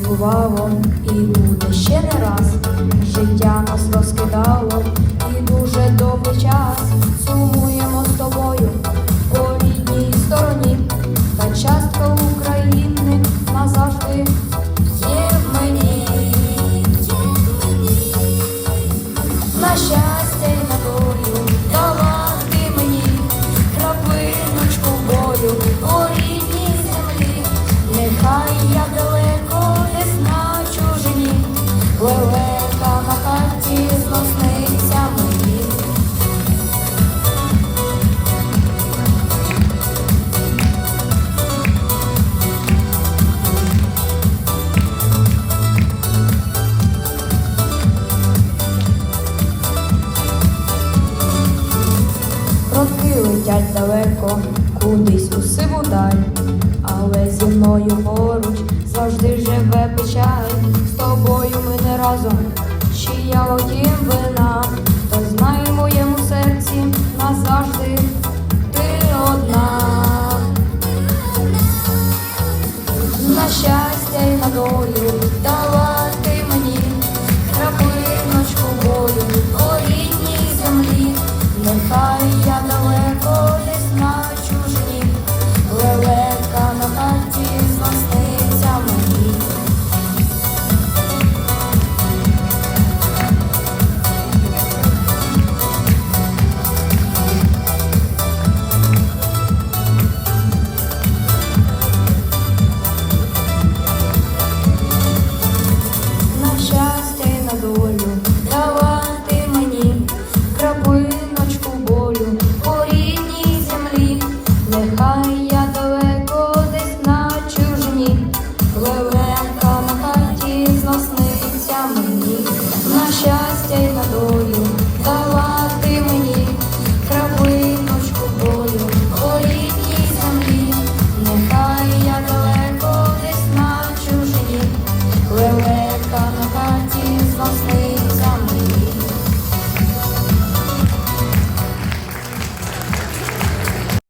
кроваво, і буде ще не раз. Життя нас розкидало, і дуже довгий час сумуємо з тобою по рідній стороні, та частка України назавжди є в мені. На щастя й на долю летять далеко, кудись у сиву даль, але зі мною поруч завжди живе печаль. З тобою ми не разом, чия одім вина, та знай в моєму серці назавжди ти одна. На щастя й на долю дала